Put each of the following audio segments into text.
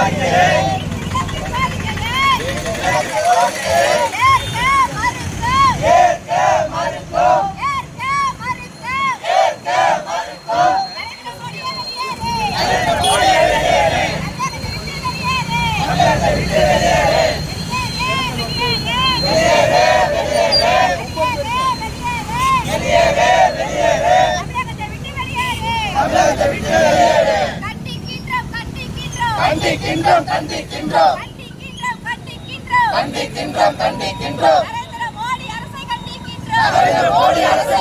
Yeah. கண்டிக்கின்றோம் கண்டிக்கின்றோம். கண்டிக்கின்றோம் கண்டிக்கின்றோம். நரேந்திர மோடி அரசை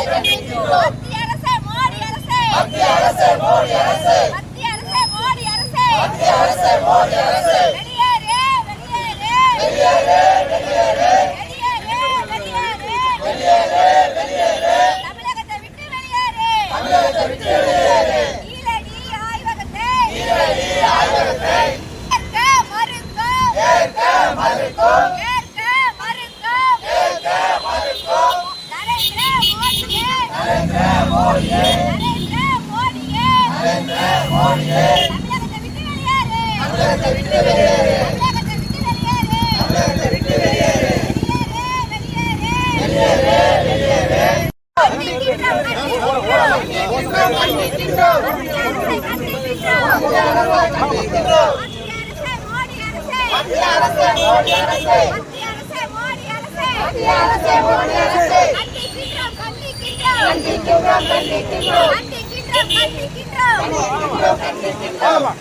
கண்டிக்கின்றோம். மத்திய அரசே மோடி அரசே. மத்திய அரசு மோடி அரசு. மத்திய அரசே மோடி அரசே மத்திய அரசு மோடி அரசு வெளியேறு வெளியேறு வெளியேறு வெளியேறு வெளியேறு வெளியேறு தமிழகத்தை விட்டு வெளியேறு தமிழகத்தை விட்டு வெளியேறு ஈழடி ஆய்வகத்தை ஈரடி ஆய்வகத்தை ஏற்க மறுக்கும் ஏற்க மறுக்கும் அரசு மோடி அரசு மத்திய அரசு மோடி அரசு கண்டிக்கின்றோம் கண்டிக்கின்றோம் கண்டிக்கின்றோம் கண்டிக்கின்றோம்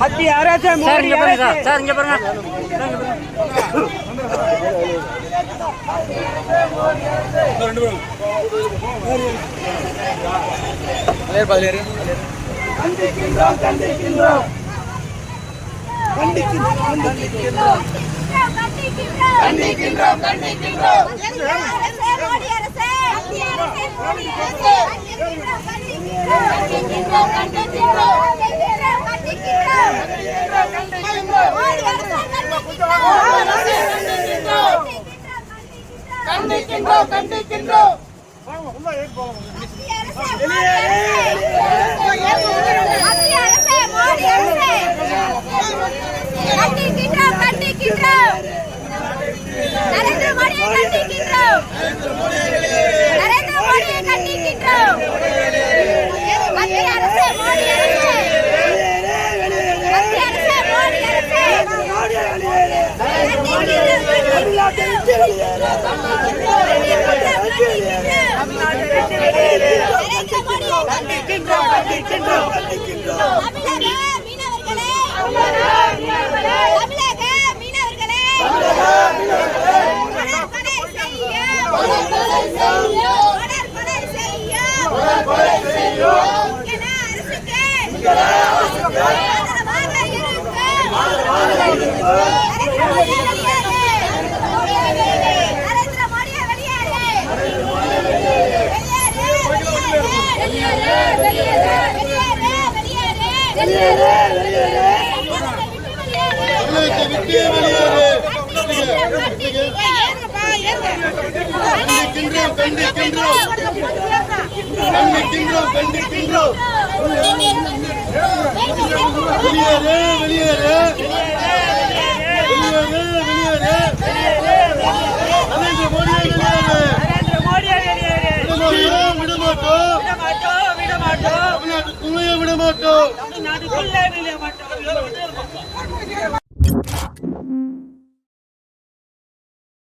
மத்திய அரசு சார் இங்க பாருங்க சார் சார் இங்க பாருங்க. இங்க பாருங்க கண்டிக்கின்றோம். கண்டிக்கின்றோம். கண்டிக்கின்றோம் கண்டிக்கின்றோம் மோடி அரசே மத்திய அரசே மோடி அரசே கண்டிக்கின்றோம் கண்டிக்கின்றோம் கண்டிக்கின்றோம் மோடி அரசே கண்டிக்கின்றோம். கண்டிக்கின்றோம் மோடி கண்டிக்கின்றோம் நரேந்திர மோடியை கண்டிக்கின்றோம் நரேந்திர மோடியை கண்டிக்கின்றோம் மத்திய அரசே மோடி அரசே மத்திய மோடி அரசே வெளியேறு நரேந்திர மோடியை வெளியேறு வெளியேறு வெளியேறு. கண்டிக்கின்றோம் கண்டிக்கின்றோம் கண்டிக்கின்றோம் கண்டிக்கின்றோம் வெளியேறு வெளியேறு வெளியேறு வெளியேறு நரேந்திர மோடியை வெளியேறு நரேந்திர மோடியை வெளியேறு விடமாட்டோம் விடமாட்டோம் தமிழ்நாட்டுக்குள்ளேயே விடமாட்டோம் தமிழ்நாட்டுக்குள்ளே